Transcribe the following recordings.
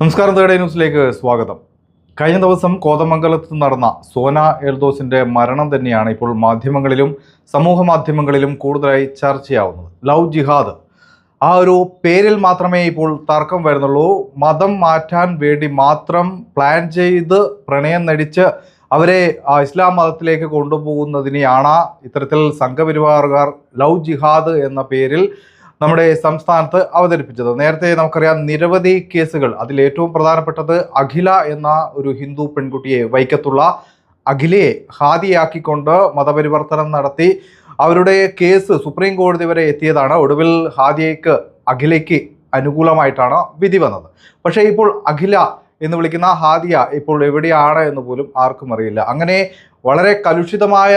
നമസ്കാരം തേർഡ് ന്യൂസിലേക്ക് സ്വാഗതം. കഴിഞ്ഞ ദിവസം കോതമംഗലത്ത് നടന്ന സോന എൽദോസിന്റെ മരണം തന്നെയാണ് ഇപ്പോൾ മാധ്യമങ്ങളിലും സമൂഹ മാധ്യമങ്ങളിലും കൂടുതലായി ചർച്ചയാവുന്നത് ലവ് ജിഹാദ്. ആ ഒരു പേരിൽ മാത്രമേ ഇപ്പോൾ തർക്കം വരുന്നുള്ളൂ. മതം മാറ്റാൻ വേണ്ടി മാത്രം പ്ലാൻ ചെയ്ത് പ്രണയം നടിച്ച് അവരെ ഇസ്ലാം മതത്തിലേക്ക് കൊണ്ടുപോകുന്നതിനെയാണ് ഇത്തരത്തിൽ സംഘപരിവാറുകാർ ലവ് ജിഹാദ് എന്ന പേരിൽ നമ്മുടെ സംസ്ഥാനത്ത് അവതരിപ്പിച്ചത്. നേരത്തെ നമുക്കറിയാം നിരവധി കേസുകൾ. അതിൽ ഏറ്റവും പ്രധാനപ്പെട്ടത് അഖില എന്ന ഒരു ഹിന്ദു പെൺകുട്ടിയെ വൈക്കത്തുള്ള അഖിലയെ ഹാദിയാക്കിക്കൊണ്ട് മതപരിവർത്തനം നടത്തി. അവരുടെ കേസ് സുപ്രീം കോടതി വരെ എത്തിയതാണ്. ഒടുവിൽ ഹാദിയയ്ക്ക് അഖിലയ്ക്ക് അനുകൂലമായിട്ടാണ് വിധി വന്നത്. പക്ഷേ ഇപ്പോൾ അഖില എന്ന് വിളിക്കുന്ന ഹാദിയ ഇപ്പോൾ എവിടെയാണ് എന്ന് പോലും ആർക്കും അറിയില്ല. അങ്ങനെ വളരെ കലുഷിതമായ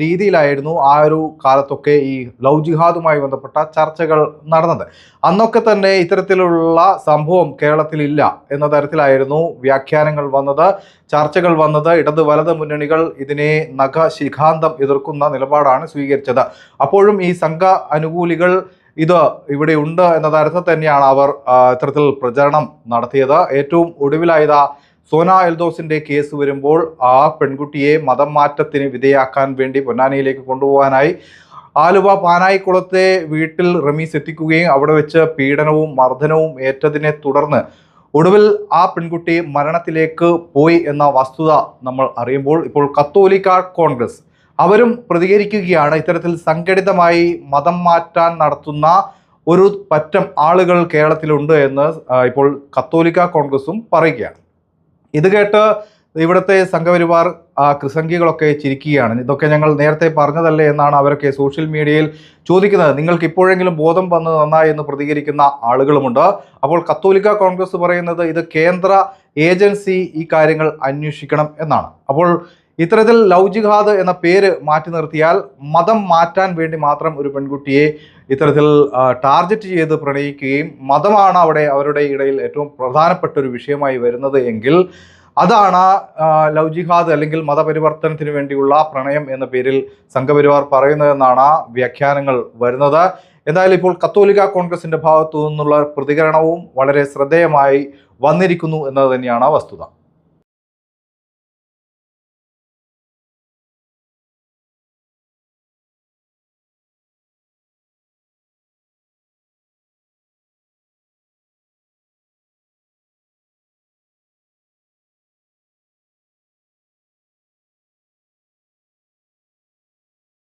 രീതിയിലായിരുന്നു ആ ഒരു കാലത്തൊക്കെ ഈ ലവ് ജിഹാദുമായി ബന്ധപ്പെട്ട ചർച്ചകൾ നടന്നത്. അന്നൊക്കെ തന്നെ ഇത്തരത്തിലുള്ള സംഭവം കേരളത്തിലില്ല എന്ന തരത്തിലായിരുന്നു വ്യാഖ്യാനങ്ങൾ വന്നത് ചർച്ചകൾ വന്നത്. ഇടത് വലത് മുന്നണികൾ ഇതിനെ നഖശിഖാന്തം എതിർക്കുന്ന നിലപാടാണ് സ്വീകരിച്ചത്. അപ്പോഴും ഈ സംഘ അനുകൂലികൾ ഇത് ഇവിടെ ഉണ്ട് എന്ന തരത്തിൽ തന്നെയാണ് അവർ ഇത്തരത്തിൽ പ്രചരണം നടത്തിയത്. ഏറ്റവും ഒടുവിലായത് സോന എൽദോസിന്റെ കേസ് വരുമ്പോൾ ആ പെൺകുട്ടിയെ മതം മാറ്റത്തിന് വിധേയാക്കാൻ വേണ്ടി പൊന്നാനിയിലേക്ക് കൊണ്ടുപോകാനായി ആലുവ പാനായിക്കുളത്തെ വീട്ടിൽ റമീസ് എത്തിക്കുകയും അവിടെ വെച്ച് പീഡനവും മർദ്ദനവും ഏറ്റതിനെ തുടർന്ന് ഒടുവിൽ ആ പെൺകുട്ടി മരണത്തിലേക്ക് പോയി എന്ന വസ്തുത നമ്മൾ അറിയുമ്പോൾ ഇപ്പോൾ കത്തോലിക്ക കോൺഗ്രസ് അവരും പ്രതികരിക്കുകയാണ്. ഇത്തരത്തിൽ സംഘടിതമായി മതം മാറ്റാൻ നടത്തുന്ന ഒരു പറ്റം ആളുകൾ കേരളത്തിലുണ്ട് എന്ന് ഇപ്പോൾ കത്തോലിക്ക കോൺഗ്രസും പറയുകയാണ്. ഇത് കേട്ട് ഇവിടുത്തെ സംഘപരിവാർ കൃസംഗികളൊക്കെ ചിരിക്കുകയാണ്. ഇതൊക്കെ ഞങ്ങൾ നേരത്തെ പറഞ്ഞതല്ലേ എന്നാണ് അവരൊക്കെ സോഷ്യൽ മീഡിയയിൽ ചോദിക്കുന്നത്. നിങ്ങൾക്ക് ഇപ്പോഴെങ്കിലും ബോധം വന്നത് നന്നായി എന്ന് പ്രതികരിക്കുന്ന ആളുകളുമുണ്ട്. അപ്പോൾ കത്തോലിക്ക കോൺഗ്രസ് പറയുന്നത് ഇത് കേന്ദ്ര ഏജൻസി ഈ കാര്യങ്ങൾ അന്വേഷിക്കണം എന്നാണ്. അപ്പോൾ ഇത്തരത്തിൽ ലവ് ജിഹാദ് എന്ന പേര് മാറ്റി നിർത്തിയാൽ മതം മാറ്റാൻ വേണ്ടി മാത്രം ഒരു പെൺകുട്ടിയെ ഇത്തരത്തിൽ ടാർഗറ്റ് ചെയ്ത് പ്രണയിക്കുകയും മതമാണ് അവിടെ അവരുടെ ഇടയിൽ ഏറ്റവും പ്രധാനപ്പെട്ട ഒരു വിഷയമായി വരുന്നത് എങ്കിൽ അതാണ് ലവ് ജിഹാദ് അല്ലെങ്കിൽ മതപരിവർത്തനത്തിന് വേണ്ടിയുള്ള പ്രണയം എന്ന പേരിൽ സംഘപരിവാർ പറയുന്നതെന്നാണ് വ്യാഖ്യാനങ്ങൾ വരുന്നത്. എന്തായാലും ഇപ്പോൾ കത്തോലിക്ക കോൺഗ്രസിന്റെ ഭാഗത്തു നിന്നുള്ള പ്രതികരണവും വളരെ ശ്രദ്ധേയമായി വന്നിരിക്കുന്നു എന്നത് തന്നെയാണ് വസ്തുത.